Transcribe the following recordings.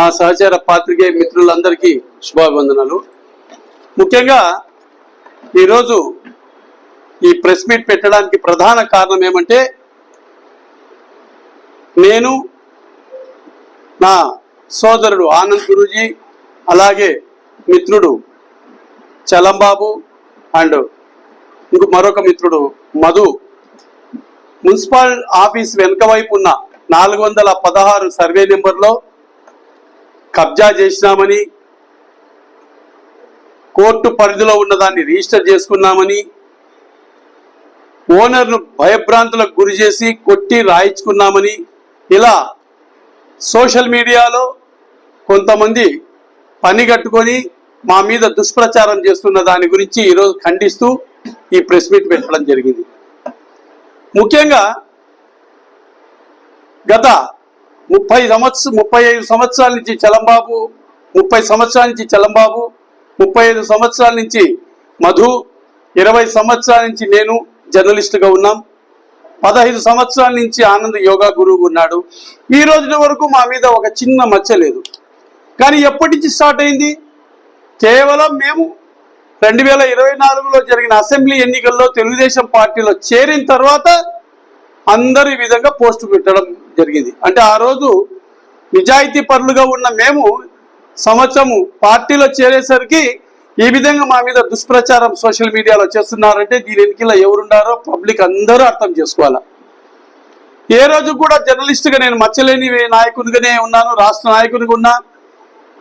నా సహచర పాత్రికేయ మిత్రులందరికీ శుభాభివందనలు. ముఖ్యంగా ఈరోజు ఈ ప్రెస్ మీట్ పెట్టడానికి ప్రధాన కారణం ఏమంటే నేను నా సోదరుడు ఆనంద్ గురూజీ అలాగే మిత్రుడు చలంబాబు అండ్ ఇంకో మరొక మిత్రుడు మధు. మున్సిపల్ ఆఫీస్ వెనుక వైపు ఉన్న నాలుగు వందల పదహారు సర్వే నెంబర్లో కబ్జా చేసినామని కోర్టు పరిధిలో ఉన్న దాన్ని రిజిస్టర్ చేసుకున్నామని ఓనర్ను భయభ్రాంతులకు గురి చేసి కొట్టి రాయించుకున్నామని ఇలా సోషల్ మీడియాలో కొంతమంది పని కట్టుకొని మా మీద దుష్ప్రచారం చేస్తున్న దాని గురించి ఈరోజు ఖండిస్తూ ఈ ప్రెస్ మీట్ పెట్టడం జరిగింది. ముఖ్యంగా గత ముప్పై సంవత్సరం ముప్పై ఐదు సంవత్సరాల నుంచి చలంబాబు ముప్పై సంవత్సరాల నుంచి చలంబాబు ముప్పై ఐదు సంవత్సరాల నుంచి మధు ఇరవై సంవత్సరాల నుంచి నేను జర్నలిస్టుగా ఉన్నాం. పదహైదు సంవత్సరాల నుంచి ఆనంద్ యోగా గురువు ఉన్నాడు. ఈ రోజున వరకు మా మీద ఒక చిన్న మచ్చ లేదు. కానీ ఎప్పటి నుంచి స్టార్ట్ అయింది? కేవలం మేము రెండు వేల ఇరవై నాలుగులో జరిగిన అసెంబ్లీ ఎన్నికల్లో తెలుగుదేశం పార్టీలో చేరిన తర్వాత అందరూ ఈ విధంగా పోస్టు పెట్టడం జరిగింది. అంటే ఆ రోజు నిజాయితీ పరులుగా ఉన్న మేము సంవత్సరము పార్టీలో చేరేసరికి ఈ విధంగా మా మీద దుష్ప్రచారం సోషల్ మీడియాలో చేస్తున్నారంటే దీని వెనుకల ఎవరున్నారో పబ్లిక్ అందరూ అర్థం చేసుకోవాలా. ఏ రోజు కూడా జర్నలిస్ట్గా నేను మచ్చలేని నాయకునిగానే ఉన్నాను రాష్ట్ర నాయకునిగా ఉన్నా.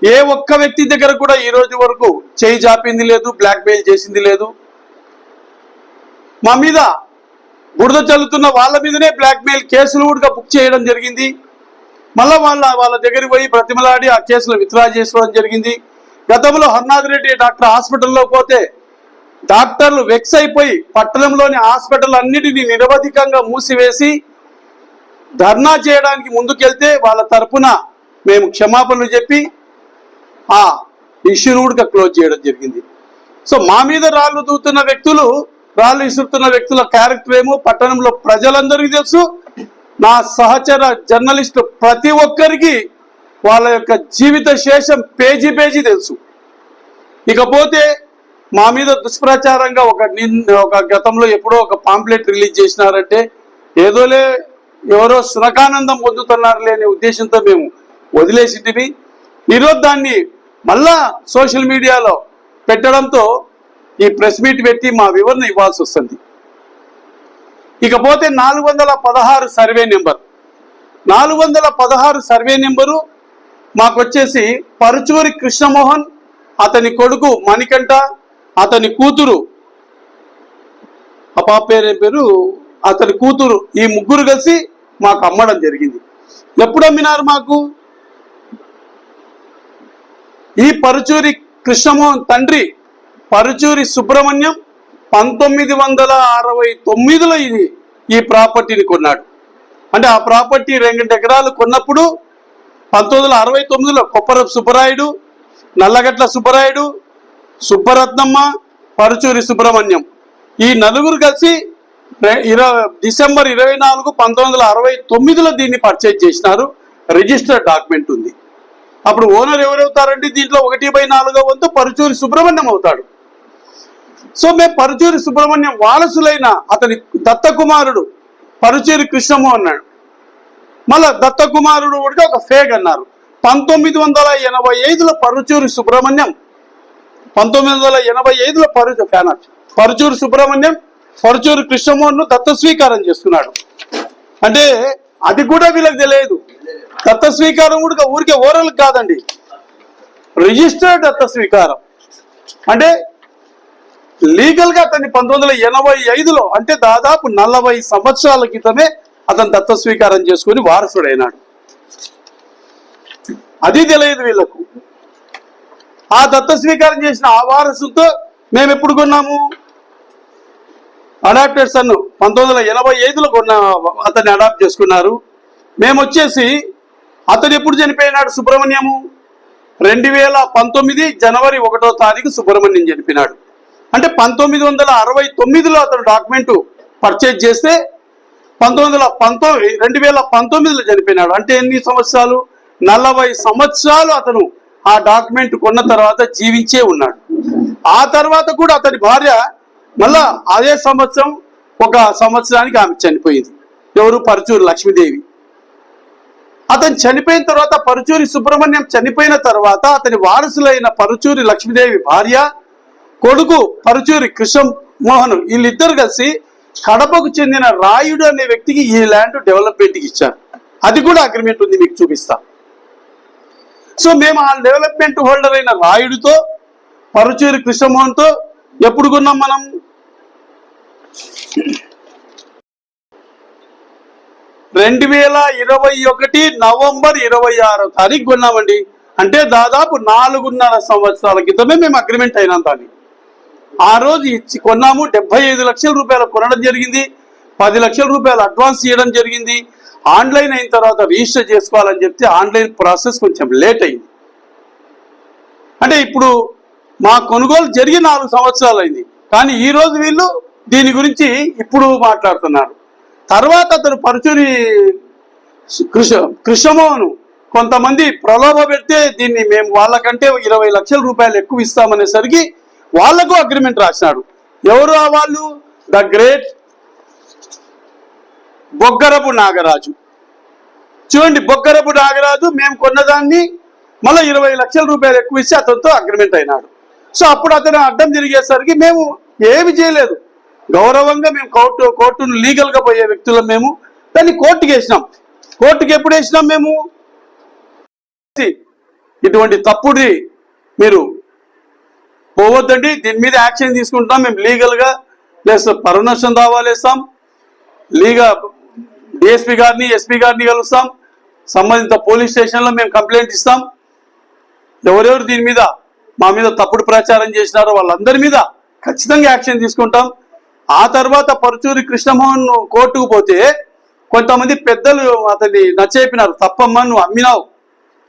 ఏ ఒక్క వ్యక్తి దగ్గర కూడా ఈ రోజు వరకు చేయి జాపింది లేదు బ్లాక్ మెయిల్ చేసింది లేదు. మా మీద బురద చల్లుతున్న వాళ్ళ మీదనే బ్లాక్మెయిల్ కేసులు కూడా బుక్ చేయడం జరిగింది. మళ్ళా వాళ్ళ వాళ్ళ దగ్గరికి పోయి ప్రతిమలాడి ఆ కేసులు విత్డ్రా చేసుకోవడం జరిగింది. గతంలో హర్నాథ్ రెడ్డి డాక్టర్ హాస్పిటల్లో పోతే డాక్టర్లు వెక్స్ అయిపోయి పట్టణంలోని హాస్పిటల్ అన్నిటినీ నిరవధికంగా మూసివేసి ధర్నా చేయడానికి ముందుకెళ్తే వాళ్ళ తరపున మేము క్షమాపణలు చెప్పి ఆ ఇష్యూను కూడా క్లోజ్ చేయడం జరిగింది. సో మా మీద రాళ్ళు దూతున్న వ్యక్తులు రాళ్ళు విసురుతున్న వ్యక్తుల క్యారెక్టర్ ఏమో పట్టణంలో ప్రజలందరికీ తెలుసు. నా సహచర జర్నలిస్టు ప్రతి ఒక్కరికి వాళ్ళ యొక్క జీవిత శేషం పేజీ పేజీ తెలుసు. ఇకపోతే మా మీద దుష్ప్రచారంగా ఒక నిన్ ఒక గతంలో ఎప్పుడో ఒక పాంప్లెట్ రిలీజ్ చేసినారంటే ఏదోలే ఎవరో సునకానందం పొందుతున్నారు లేని ఉద్దేశంతో మేము వదిలేసింటివి ఈరోజు దాన్ని మళ్ళా సోషల్ మీడియాలో పెట్టడంతో ఈ ప్రెస్ మీట్ పెట్టి మా వివరణ ఇవ్వాల్సి వస్తుంది. ఇకపోతే నాలుగు వందల పదహారు సర్వే నెంబర్. నాలుగు వందల పదహారు సర్వే నెంబరు మాకొచ్చేసి పరుచూరి కృష్ణమోహన్ అతని కొడుకు మణికంఠ అతని కూతురు ఆ పాప పేరు పేరు? అతని కూతురు ఈ ముగ్గురు కలిసి మాకు అమ్మడం జరిగింది. ఎప్పుడు అమ్మినారు మాకు? ఈ పరుచూరి కృష్ణమోహన్ తండ్రి పరుచూరి సుబ్రహ్మణ్యం పంతొమ్మిది వందల అరవై తొమ్మిదిలో ఇది ఈ ప్రాపర్టీని కొన్నాడు. అంటే ఆ ప్రాపర్టీ రెండు ఎకరాలు కొన్నప్పుడు పంతొమ్మిది వందల అరవై తొమ్మిదిలో కొప్పరపు సుబ్బరాయుడు నల్లగట్ల సుబ్బరాయుడు సుబ్బరత్నమ్మ పరుచూరి సుబ్రహ్మణ్యం. ఈ నలుగురు కలిసి ఇరవై డిసెంబర్ ఇరవై నాలుగు పంతొమ్మిది వందల అరవై తొమ్మిదిలో దీన్ని పర్చేజ్ చేసినారు. రిజిస్టర్డ్ డాక్యుమెంట్ ఉంది. అప్పుడు ఓనర్ ఎవరవుతారంటే దీంట్లో ఒకటి బై నాలుగో వంతు పరుచూరి సుబ్రహ్మణ్యం అవుతాడు. సో మేము పరుచూరి సుబ్రహ్మణ్యం వారసులైన అతని దత్త కుమారుడు పరుచూరి కృష్ణము అన్నాడు. మళ్ళా దత్త కుమారుడు కూడా ఒక ఫేక్ అన్నారు. పంతొమ్మిది వందల ఎనభై ఐదులో పరుచూరి సుబ్రహ్మణ్యం పంతొమ్మిది వందల ఎనభై ఐదులో పరు ఫ్యాన్ పరుచూరి సుబ్రహ్మణ్యం పరుచూరి కృష్ణమోహన్ను దత్త స్వీకారం చేసుకున్నాడు. అంటే అది కూడా వీళ్ళకి తెలియదు. దత్త స్వీకారం కూడా ఊరికే ఓరల్ కాదండి. రిజిస్టర్డ్ దత్త స్వీకారం అంటే లీగల్గా అతన్ని పంతొమ్మిది వందల ఎనభై ఐదులో అంటే దాదాపు నలభై సంవత్సరాల క్రితమే అతను దత్త స్వీకారం చేసుకుని వారసుడైనాడు. అది తెలియదు వీళ్ళకు. ఆ దత్త స్వీకారం చేసిన ఆ వారసుతో మేము ఎప్పుడు కొన్నాము? అడాప్టెడ్ సన్ పంతొమ్మిది వందల ఎనభై ఐదులో కొన్న అతన్ని అడాప్ట్ చేసుకున్నారు. మేము వచ్చేసి అతను ఎప్పుడు చనిపోయినాడు? సుబ్రహ్మణ్యము. రెండు వేల పంతొమ్మిది జనవరి ఒకటో తారీఖు సుబ్రహ్మణ్యం చనిపోయినాడు. అంటే పంతొమ్మిది వందల అరవై తొమ్మిదిలో అతను డాక్యుమెంట్ పర్చేజ్ చేస్తే పంతొమ్మిది వందల పంతొమ్మిది రెండు వేల పంతొమ్మిదిలో చనిపోయినాడు. అంటే ఎన్ని సంవత్సరాలు? నలభై సంవత్సరాలు అతను ఆ డాక్యుమెంట్ కొన్న తర్వాత జీవించే ఉన్నాడు. ఆ తర్వాత కూడా అతని భార్య మళ్ళా అదే సంవత్సరం ఒక సంవత్సరానికి ఆమె చనిపోయింది. ఎవరు? పరుచూరు లక్ష్మీదేవి. అతను చనిపోయిన తర్వాత పరుచూరి సుబ్రహ్మణ్యం చనిపోయిన తర్వాత అతని వారసులైన పరుచూరి లక్ష్మీదేవి భార్య కొడుకు పరుచూరి కృష్ణ మోహన్ వీళ్ళిద్దరు కలిసి కడపకు చెందిన రాయుడు అనే వ్యక్తికి ఈ ల్యాండ్ డెవలప్మెంట్కి ఇచ్చారు. అది కూడా అగ్రిమెంట్ ఉంది మీకు చూపిస్తా. సో మేము ఆ డెవలప్మెంట్ హోల్డర్ అయిన రాయుడితో పరుచూరి కృష్ణమోహన్తో ఎప్పుడు కొన్నాం మనం? రెండు వేల ఇరవై ఒకటి నవంబర్ ఇరవై ఆరో తారీఖు కొన్నామండి. అంటే దాదాపు నాలుగున్నర సంవత్సరాల క్రితమే మేము అగ్రిమెంట్ అయినాం దాన్ని ఆ రోజు ఇచ్చి కొన్నాము. డెబ్బై ఐదు లక్షల రూపాయలు కొనడం జరిగింది. పది లక్షల రూపాయలు అడ్వాన్స్ ఇవ్వడం జరిగింది. ఆన్లైన్ అయిన తర్వాత రిజిస్టర్ చేసుకోవాలని చెప్తే ఆన్లైన్ ప్రాసెస్ కొంచెం లేట్ అయింది. అంటే ఇప్పుడు మా కొనుగోలు జరిగి నాలుగు సంవత్సరాలు అయింది. కానీ ఈ రోజు వీళ్ళు దీని గురించి ఇప్పుడు మాట్లాడుతున్నారు. తర్వాత అతను పరుచుని కృష కృష్ణమోహను కొంతమంది ప్రలోభ పెడితే దీన్ని మేము వాళ్ళకంటే ఇరవై లక్షల రూపాయలు ఎక్కువ ఇస్తామనేసరికి వాళ్ళకు అగ్రిమెంట్ రాసినాడు. ఎవరు ఆ వాళ్ళు? The great Boggarapu Nagaraju. చూడండి బొగ్గరపు నాగరాజు మేము కొన్నదాన్ని మళ్ళీ ఇరవై లక్షల రూపాయలు ఎక్కువ ఇచ్చి అతనితో అగ్రిమెంట్ అయినాడు. సో అప్పుడు అతను అడ్డం తిరిగేసరికి మేము ఏమి చేయలేదు. గౌరవంగా మేము కోర్టు కోర్టును లీగల్గా పోయే వ్యక్తులం మేము. దాన్ని కోర్టుకి వేసినాం. కోర్టుకి ఎప్పుడు వేసినాం మేము? ఇటువంటి తప్పుడి మీరు పోవద్దండి దీని మీద యాక్షన్ తీసుకుంటాం మేము లీగల్గా ప్లస్ పరునష్టం దావాలు వేస్తాం లీగా డిఎస్పీ గారిని ఎస్పీ గారిని కలుస్తాం. సంబంధిత పోలీస్ స్టేషన్లో మేము కంప్లైంట్ ఇస్తాం. ఎవరెవరు దీని మీద మా మీద తప్పుడు ప్రచారం చేసినారో వాళ్ళందరి మీద ఖచ్చితంగా యాక్షన్ తీసుకుంటాం. ఆ తర్వాత పరుచూరి కృష్ణమోహన్ కోర్టుకు పోతే కొంతమంది పెద్దలు అతన్ని నచ్చేపినారు. తప్పమ్మా నువ్వు అమ్మినావు.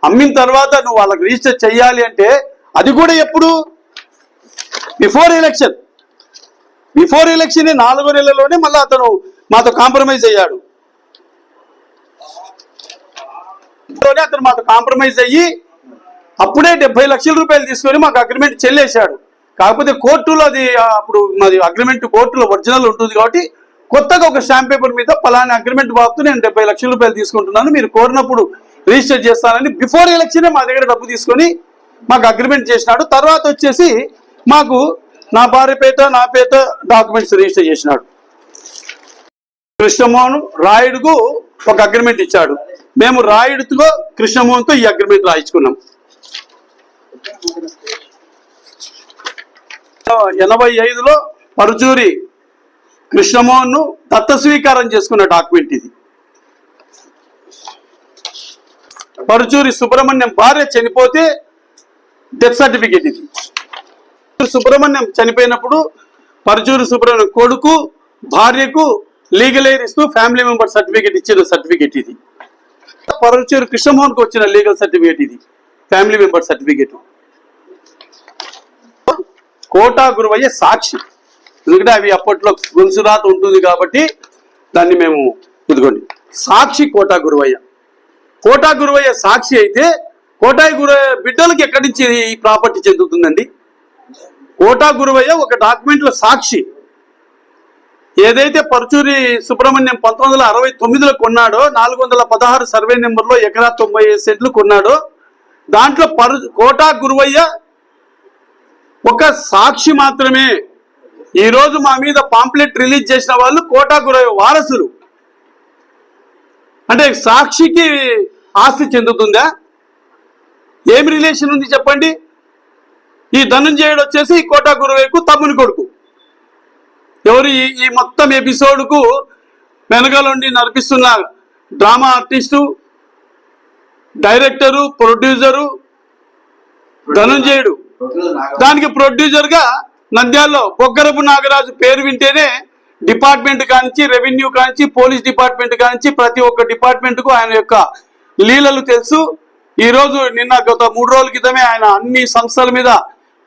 అమ్మిన తర్వాత నువ్వు వాళ్ళకి రిజిస్టర్ చెయ్యాలి అంటే అది కూడా ఎప్పుడు బిఫోర్ ఎలక్షన్. బిఫోర్ ఎలక్షన్ నాలుగో నెలలోనే మళ్ళీ అతను మాతో కాంప్రమైజ్ అయ్యాడు. అతను మాతో కాంప్రమైజ్ అయ్యి అప్పుడే డెబ్బై లక్షల రూపాయలు తీసుకొని మాకు అగ్రిమెంట్ చెల్లేశాడు. కాకపోతే కోర్టులో అది అప్పుడు మాది అగ్రిమెంట్ కోర్టులో ఒరిజినల్ ఉంటుంది కాబట్టి కొత్తగా ఒక స్టాంప్ పేపర్ మీద పలానా అగ్రిమెంట్ బాబుతూ నేను డెబ్బై లక్షల రూపాయలు తీసుకుంటున్నాను మీరు కోరినప్పుడు రిజిస్టర్ చేస్తానని బిఫోర్ ఎలక్షనే మా దగ్గర డబ్బు తీసుకొని మాకు అగ్రిమెంట్ చేసినాడు. తర్వాత వచ్చేసి మాకు నా భార్య పేట నా పేట డాక్యుమెంట్స్ రిజిస్టర్ చేసినాడు. కృష్ణమోహన్ రాయుడుకు ఒక అగ్రిమెంట్ ఇచ్చాడు. మేము రాయుడుతో కృష్ణమోహన్తో ఈ అగ్రిమెంట్ రాయించుకున్నాం. ఎనభై ఐదులో పరుచూరి కృష్ణమోహన్ను దత్త స్వీకారం చేసుకున్న డాక్యుమెంట్ ఇది. పరుచూరి సుబ్రహ్మణ్యం భార్య చనిపోతే డెత్ సర్టిఫికేట్ ఇది. సుబ్రహ్మణ్యం చనిపోయినప్పుడు పరుచూరు సుబ్రహ్మణ్యం కొడుకు భార్యకు లీగల్ ఎయిర్ ఇస్తూ ఫ్యామిలీ మెంబర్ సర్టిఫికేట్ ఇచ్చిన సర్టిఫికేట్ ఇది. పరుచూరు కృష్ణమోహన్కు వచ్చిన లీగల్ సర్టిఫికేట్ ఇది family member certificate. Kota Guruvayya సాక్షి. ఎందుకంటే అవి అప్పట్లో గుంసురాత ఉంటుంది కాబట్టి దాన్ని మేము ఇదిగోండి. సాక్షి కోటా గురువయ్య. కోటా గురువయ్య సాక్షి అయితే కోటాయి గురయ్య బిడ్డలకు ఎక్కడి నుంచి ఈ ప్రాపర్టీ చెందుతుందండి? కోటా గురువయ్య ఒక డాక్యుమెంట్లో సాక్షి. ఏదైతే పరుచూరి సుబ్రహ్మణ్యం పంతొమ్మిది వందల అరవై తొమ్మిదిలో కొన్నాడో నాలుగు వందల పదహారు సర్వే నెంబర్లో ఎకరా తొంభై ఐదు సెంట్లు కొన్నాడో దాంట్లో పరు కోటా గురువయ్య ఒక సాక్షి మాత్రమే. ఈరోజు మా మీద పాంప్లెట్ రిలీజ్ చేసిన వాళ్ళు కోటా గురయ్య వారసులు. అంటే సాక్షికి ఆస్తి చెందుతుందా? ఏం రిలేషన్ ఉంది చెప్పండి? ఈ ధనుంజయుడు వచ్చేసి కోటా గురువైకు తమ్ముని కొడుకు. ఎవరు ఈ మొత్తం ఎపిసోడ్కు వెనకలుండి నడిపిస్తున్న drama artist director producer Dhananjayudu. దానికి ప్రొడ్యూసర్గా నంద్యాలలో బొగ్గరపు నాగరాజు పేరు వింటేనే డిపార్ట్మెంట్ కానించి రెవెన్యూ కానించి పోలీస్ డిపార్ట్మెంట్ కానించి ప్రతి ఒక్క డిపార్ట్మెంట్కు ఆయన యొక్క లీలలు తెలుసు. ఈరోజు నిన్న గత మూడు రోజుల క్రితమే ఆయన అన్ని సంస్థల మీద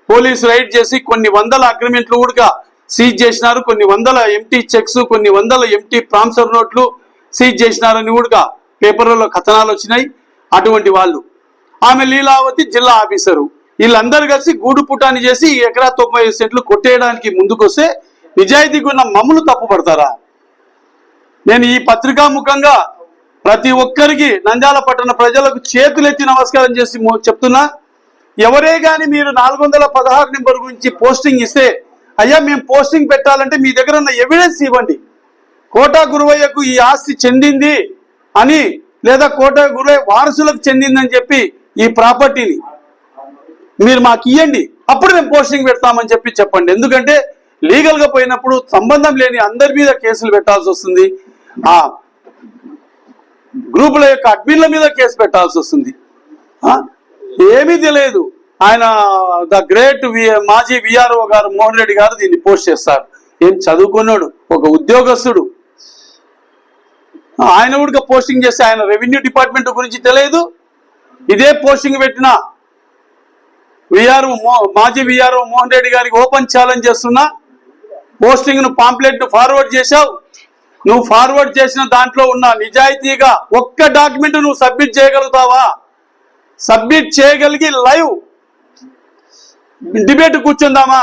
పోలీసు రైడ్ చేసి కొన్ని వందల అగ్రిమెంట్లు కూడా సీజ్ చేసినారు. కొన్ని వందల ఎంటీ చెక్స్ కొన్ని వందల ఎంటీ ప్రాన్సర్ నోట్లు సీజ్ చేసినారని కూడా పేపర్లలో కథనాలు వచ్చినాయి. అటువంటి వాళ్ళు. ఆమె లీలావతి జిల్లా ఆఫీసరు. వీళ్ళందరూ కలిసి గూడు పుటాన్ని చేసి ఎకరా తొంభై ఐదు సెంట్లు కొట్టేయడానికి ముందుకొస్తే నిజాయితీగా ఉన్న మమ్మలు తప్పుపడతారా? నేను ఈ పత్రికా ముఖంగా ప్రతి ఒక్కరికి నంద్యాల పట్టణ ప్రజలకు చేతులెత్తి నమస్కారం చేసి చెప్తున్నా. ఎవరే కానీ మీరు నాలుగు వందల పదహారు నెంబర్ గురించి పోస్టింగ్ ఇస్తే అయ్యా మేము పోస్టింగ్ పెట్టాలంటే మీ దగ్గర ఉన్న ఎవిడెన్స్ ఇవ్వండి. కోటా గురువయ్యకు ఈ ఆస్తి చెందింది అని లేదా కోటా గురువయ్య వారసులకు చెందిందని చెప్పి ఈ ప్రాపర్టీని మీరు మాకు ఇవ్వండి అప్పుడు మేము పోస్టింగ్ పెడతామని చెప్పి చెప్పండి. ఎందుకంటే లీగల్గా పోయినప్పుడు సంబంధం లేని అందరి మీద కేసులు పెట్టాల్సి వస్తుంది. ఆ గ్రూపుల యొక్క అడ్మిన్ల మీద కేసు పెట్టాల్సి వస్తుంది. ఏమీ తెలియదు. ఆయన ద గ్రేట్ మాజీ విఆర్ఓ గారు మోహన్ రెడ్డి గారు దీన్ని పోస్ట్ చేస్తారు. ఏం చదువుకున్నాడు? ఒక ఉద్యోగస్తుడు. ఆయన కూడా పోస్టింగ్ చేస్తే ఆయన రెవెన్యూ డిపార్ట్మెంట్ గురించి తెలియదు. ఇదే పోస్టింగ్ పెట్టిన విఆర్ఓ మాజీ విఆర్ఓ మోహన్ రెడ్డి గారికి ఓపెన్ ఛాలెంజ్ చేస్తున్నా పోస్టింగ్ను పాంప్లెట్ ఫార్వర్డ్ చేశావు. నువ్వు ఫార్వర్డ్ చేసిన దాంట్లో ఉన్న నిజాయితీగా ఒక్క డాక్యుమెంట్ నువ్వు సబ్మిట్ చేయగలుగుతావా? సబ్మిట్ చేయగలిగి లైవ్ డిబేట్ కూర్చుందామా?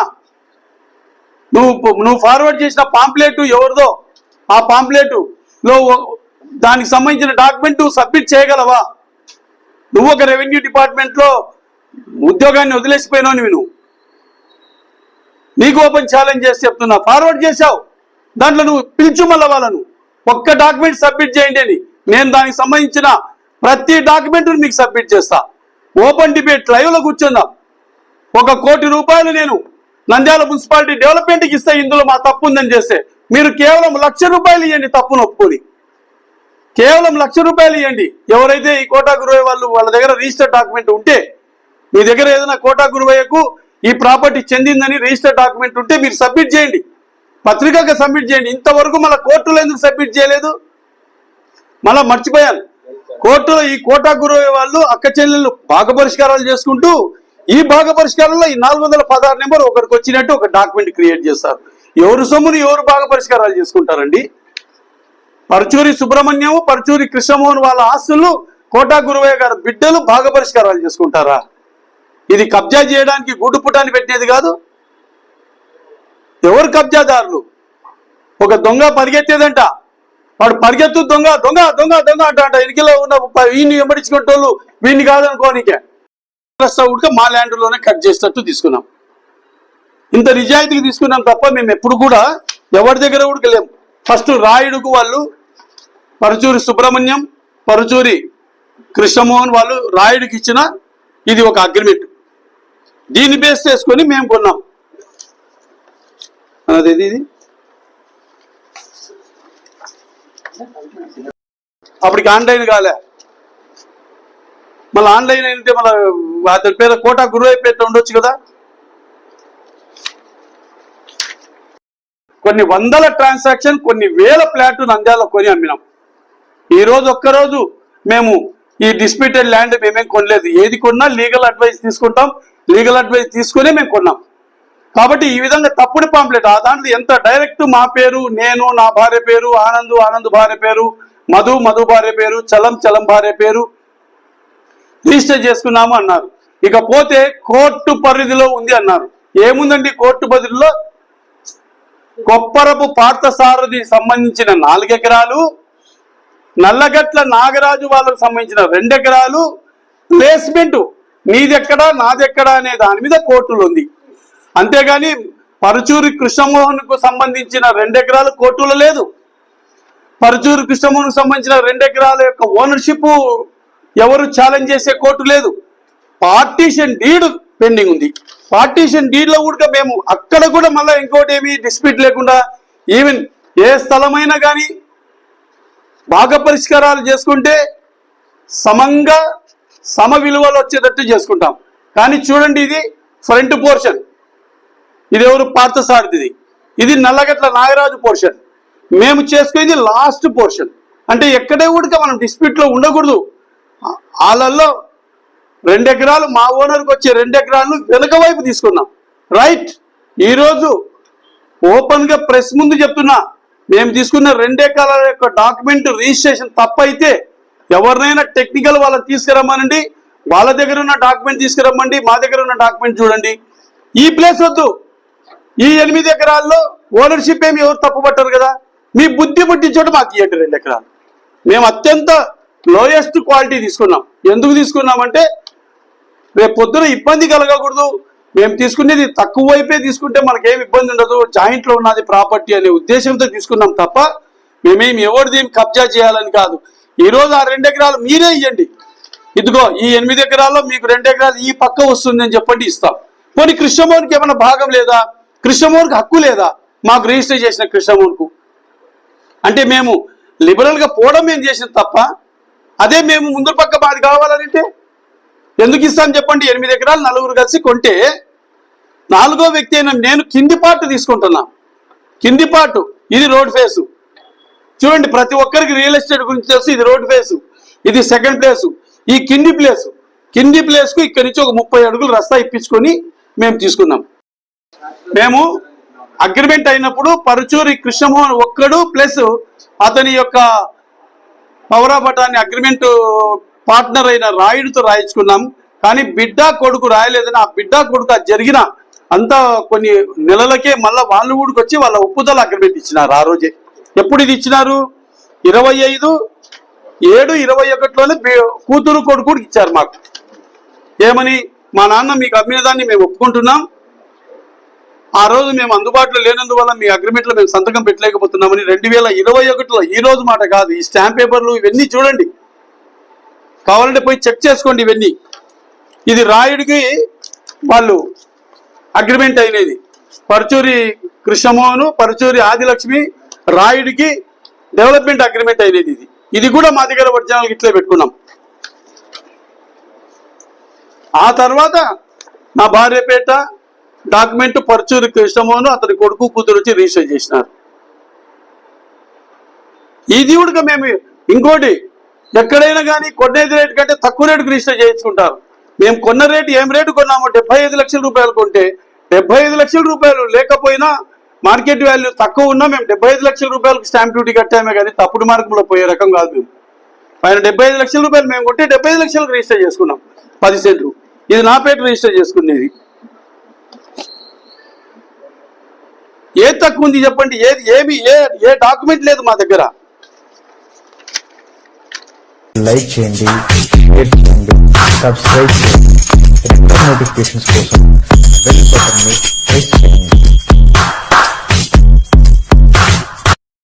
నువ్వు నువ్వు ఫార్వర్డ్ చేసిన పాంప్లెట్ ఎవరిదో ఆ పాంప్లెట్లో దానికి సంబంధించిన డాక్యుమెంట్ సబ్మిట్ చేయగలవా? నువ్వు ఒక రెవెన్యూ డిపార్ట్మెంట్లో ఉద్యోగాన్ని వదిలేసిపోయినావు నువ్వు. నీకు ఓపెన్ ఛాలెంజ్ చేసి చెప్తున్నా. ఫార్వర్డ్ చేశావు. దాంట్లో నువ్వు పిలుచు మళ్ళా వాళ్ళను ఒక్క డాక్యుమెంట్ సబ్మిట్ చేయండి అని. నేను దానికి సంబంధించిన ప్రతి డాక్యుమెంట్ని మీకు సబ్మిట్ చేస్తా. ఓపెన్ డిబేట్ లైవ్లో కూర్చుందాం. ఒక కోటి రూపాయలు నేను నంద్యాల మున్సిపాలిటీ డెవలప్మెంట్కి ఇస్తే ఇందులో మా తప్పు ఉందని చేస్తే మీరు కేవలం లక్ష రూపాయలు ఇవ్వండి తప్పును ఒప్పుకొని కేవలం లక్ష రూపాయలు ఇవ్వండి ఎవరైతే ఈ కోటా గురువయ్య వాళ్ళు వాళ్ళ దగ్గర రిజిస్టర్ డాక్యుమెంట్ ఉంటే మీ దగ్గర ఏదైనా కోటా గురువయ్యకు ఈ ప్రాపర్టీ చెందిందని రిజిస్టర్ డాక్యుమెంట్ ఉంటే మీరు సబ్మిట్ చేయండి. పత్రికగా సబ్మిట్ చేయండి. ఇంతవరకు మళ్ళీ కోర్టులో ఎందుకు సబ్మిట్ చేయలేదు? మళ్ళా మర్చిపోయాను. కోర్టులో ఈ కోటా గురువయ్య వాళ్ళు అక్క చెల్లెళ్ళు భాగ పరిష్కారాలు చేసుకుంటూ ఈ భాగ పరిష్కారంలో ఈ నాలుగు వందల పదహారు నెంబర్ ఒకరికి వచ్చినట్టు ఒక డాక్యుమెంట్ క్రియేట్ చేస్తారు. ఎవరు సొమ్ముని ఎవరు భాగ పరిష్కారాలు చేసుకుంటారండి? పరచూరి సుబ్రహ్మణ్యం పరచూరి కృష్ణమోహన్ వాళ్ళ ఆస్తులు కోటా గురువయ్య గారు బిడ్డలు భాగ పరిష్కారాలు చేసుకుంటారా? ఇది కబ్జా చేయడానికి గూడు పుటాన్ని పెట్టేది కాదు. ఎవరు కబ్జాదారులు? ఒక దొంగ పరిగెత్తేదంట. వాడు పరిగెత్తు దొంగ దొంగ దొంగ దొంగ అంట అంట. ఎనికిలో ఉన్న ప- వీడిని వెంబడించుకుంటోళ్ళు వీడిని కాదనుకోనికే. ఉడక మా ల్యాండ్లోనే కట్ చేసినట్టు తీసుకున్నాం. ఇంత నిజాయితీకి తీసుకున్నాం తప్ప మేము ఎప్పుడు కూడా ఎవరి దగ్గర ఉడకలేం. ఫస్ట్ రాయుడుకు వాళ్ళు పరుచూరి సుబ్రహ్మణ్యం పరుచూరి కృష్ణమోహన్ వాళ్ళు రాయుడికి ఇచ్చిన ఇది ఒక అగ్రిమెంట్ దీన్ని బేస్ చేసుకొని మేము కొన్నాం. అన్నది ఇది? అప్పటికి ఆన్లైన్ కాలే. మళ్ళీ ఆన్లైన్ అయితే మళ్ళీ అతని పేరు కోట గురువైపేట ఉండొచ్చు కదా. కొన్ని వందల ట్రాన్సాక్షన్ కొన్ని వేల ప్లాట్లు నంద్యాల కొని అమ్మినాం. ఈరోజు రోజు ఒక్కరోజు మేము ఈ డిస్ప్యూటెడ్ ల్యాండ్ మేమేం కొనలేదు. ఏది కొన్నా లీగల్ అడ్వైస్ తీసుకుంటాం. లీగల్ అడ్వైస్ తీసుకునే మేము కొన్నాం. కాబట్టి ఈ విధంగా తప్పుడు పాంప్లెట్ ఆ దాంట్లో ఎంత డైరెక్ట్ మా పేరు నేను నా భార్య పేరు ఆనందు ఆనంద్ భార్య పేరు మధు మధు భార్య పేరు చలం చలం భార్య పేరు. రిజిస్టర్ చేసుకున్నాము అన్నారు. ఇకపోతే కోర్టు పరిధిలో ఉంది అన్నారు. ఏముందండి కోర్టు పరిధిలో? కొప్పరపు పార్థసారథి సంబంధించిన నాలుగెకరాలు నల్లగట్ల నాగరాజు వాళ్ళకు సంబంధించిన రెండు ఎకరాలు ప్లేస్మెంట్ నీదెక్కడా నాదెక్కడా అనే దాని మీద కోర్టులు ఉంది. అంతేగాని పరుచూరి కృష్ణమోహన్కు సంబంధించిన రెండు ఎకరాలు కోర్టులో లేదు. పరుచూరు కృష్ణమోహన్ సంబంధించిన రెండు ఎకరాల యొక్క ఓనర్షిప్ ఎవరు ఛాలెంజ్ చేసే కోర్టు లేదు. పార్టీషన్ డీడ్ పెండింగ్ ఉంది. పార్టీషన్ డీడ్లో కూడా మేము అక్కడ కూడా మళ్ళీ ఇంకోటి ఏమి డిస్ప్యూట్ లేకుండా ఈవెన్ ఏ స్థలమైనా కానీ బాగా పరిష్కారాలు చేసుకుంటే సమంగా సమ విలువలు వచ్చేటట్టు చేసుకుంటాం. కానీ చూడండి ఇది ఫ్రంట్ పోర్షన్ ఇది ఎవరు పార్థసారథిది. ఇది నల్లగట్ల నాగరాజు పోర్షన్ మేము చేసుకునేది లాస్ట్ పోర్షన్ అంటే ఎక్కడే కూడా మనం డిస్ప్యూట్లో ఉండకూడదు. వాళ్ళల్లో రెండు ఎకరాలు మా ఓనర్కి వచ్చే రెండు ఎకరాలు వెనుక వైపు తీసుకున్నాం. రైట్ ఈరోజు ఓపెన్గా ప్రెస్ ముందు చెప్తున్నా మేము తీసుకున్న రెండు ఎకరాల యొక్క డాక్యుమెంట్ రిజిస్ట్రేషన్ తప్పైతే ఎవరినైనా టెక్నికల్ వాళ్ళని తీసుకురమ్మనండి వాళ్ళ దగ్గర ఉన్న డాక్యుమెంట్ తీసుకురమ్మండి మా దగ్గర ఉన్న డాక్యుమెంట్ చూడండి. ఈ ప్లేస్ వద్దు. ఈ ఎనిమిది ఎకరాల్లో ఓనర్షిప్ ఏమి ఎవరు తప్పుపట్టరు కదా? మీ బుద్ధి పుట్టించోటి మాకు ఇవ్వండి రెండు ఎకరాలు. మేము అత్యంత లోయెస్ట్ క్వాలిటీ తీసుకున్నాం. ఎందుకు తీసుకున్నామంటే రేపు పొద్దున ఇబ్బంది కలగకూడదు. మేము తీసుకునేది తక్కువ వైపే తీసుకుంటే మనకేం ఇబ్బంది ఉండదు. జాయింట్లో ఉన్నది ప్రాపర్టీ అనే ఉద్దేశంతో తీసుకున్నాం తప్ప మేమేం ఎవరిది కబ్జా చేయాలని కాదు. ఈరోజు ఆ రెండు ఎకరాలు మీరే ఇవ్వండి ఇదిగో ఈ ఎనిమిది ఎకరాల్లో మీకు రెండు ఎకరాలు ఈ పక్క వస్తుంది అని చెప్పండి ఇస్తాం. పోనీ కృష్ణమోహన్కి ఏమైనా భాగం లేదా? కృష్ణమోహన్కి హక్కు లేదా? మాకు రిజిస్టర్ చేసిన కృష్ణమోహన్కు. అంటే మేము లిబరల్గా పోవడం మేము చేసింది తప్ప అదే మేము ముందు పక్క మాది కావాలంటే ఎందుకు ఇస్తాను చెప్పండి? ఎనిమిది ఎకరాలు నలుగురు కలిసి కొంటే నాలుగో వ్యక్తి అయిన నేను కింది పార్ట్ తీసుకుంటున్నా. కింది పార్ట్ ఇది రోడ్ ఫేసు. చూడండి ప్రతి ఒక్కరికి రియల్ ఎస్టేట్ గురించి తెలుసు ఇది రోడ్ ఫేసు. ఇది సెకండ్ ప్లేసు. ఈ కింది ప్లేసు. కింది ప్లేస్కు ఇక్కడి నుంచి ఒక ముప్పై అడుగులు రస్తా ఇప్పించుకొని మేము తీసుకున్నాం. మేము అగ్రిమెంట్ అయినప్పుడు పరుచూరి కృష్ణమోహన్ ఒక్కడు ప్లస్ అతని యొక్క పవరా పటాన్ని అగ్రిమెంట్ పార్ట్నర్ అయిన రాయుడితో రాయించుకున్నాం. కానీ బిడ్డ కొడుకు రాయలేదని ఆ బిడ్డ కొడుకు జరిగిన అంతా కొన్ని నెలలకే మళ్ళా వాళ్ళు ఊడికి వచ్చి వాళ్ళ ఒప్పుదల అగ్రిమెంట్ ఇచ్చినారు ఆ రోజే. ఎప్పుడు ఇది ఇచ్చినారు? ఇరవై ఐదు ఏడు ఇరవై ఒకటిలోనే కూతురు కొడుకు ఇచ్చారు మాకు. ఏమని? మా నాన్న మీకు అమ్మిన దాన్ని మేము ఒప్పుకుంటున్నాం. ఆ రోజు మేము అందుబాటులో లేనందువల్ల మీ అగ్రిమెంట్లో మేము సంతకం పెట్టలేకపోతున్నామని రెండు వేల ఇరవై ఒకటిలో ఈ రోజు మాట కాదు. ఈ స్టాంప్ పేపర్లు ఇవన్నీ చూడండి. కావాలంటే పోయి చెక్ చేసుకోండి ఇవన్నీ. ఇది రాయుడికి వాళ్ళు అగ్రిమెంట్ అయినది. పరుచూరి కృష్ణమోహను పరుచూరి ఆదిలక్ష్మి రాయుడికి డెవలప్మెంట్ అగ్రిమెంట్ అయినది ఇది. ఇది కూడా మా దగ్గర ఒరిజినల్ ఇట్లే పెట్టుకున్నాం. ఆ తర్వాత నా భార్య పేట డాక్యుమెంట్ పరచూరి కృష్ణమోహన్ అతని కొడుకు కూతురు వచ్చి రిజిస్టర్ చేసినారు. ఇది కూడా మేము ఇంకోటి ఎక్కడైనా కానీ కొనేది రేటు కంటే తక్కువ రేటుకు రిజిస్టర్ చేయించుకుంటారు. మేము కొన్న రేటు ఏం రేటు కొన్నామో డెబ్బై ఐదు లక్షల రూపాయలు కొంటే డెబ్బై ఐదు లక్షల రూపాయలు లేకపోయినా మార్కెట్ వాల్యూ తక్కువ ఉన్నా మేము డెబ్బై ఐదు లక్షల రూపాయలకు స్టాంప్ డ్యూటీ కట్టామే కానీ తప్పుడు మార్గంలో పోయే రకం కాదు మేము. ఆయన డెబ్బై ఐదు లక్షల రూపాయలు మేము కొంటే డెబ్బై ఐదు లక్షలకు రిజిస్టర్ చేసుకున్నాం. పది సెంట్లు. ఇది నా పేరు రిజిస్టర్ చేసుకునేది. ఏ తక్కువ ఉంది చెప్పండి? ఏది ఏమి ఏ ఏ డాక్యుమెంట్ లేదు మా దగ్గర. లైక్ చేయండి సబ్స్క్రైబ్ చేయండి. నోటిఫికేషన్స్ కోసం బెల్ బటన్ ప్రెస్ చేయండి.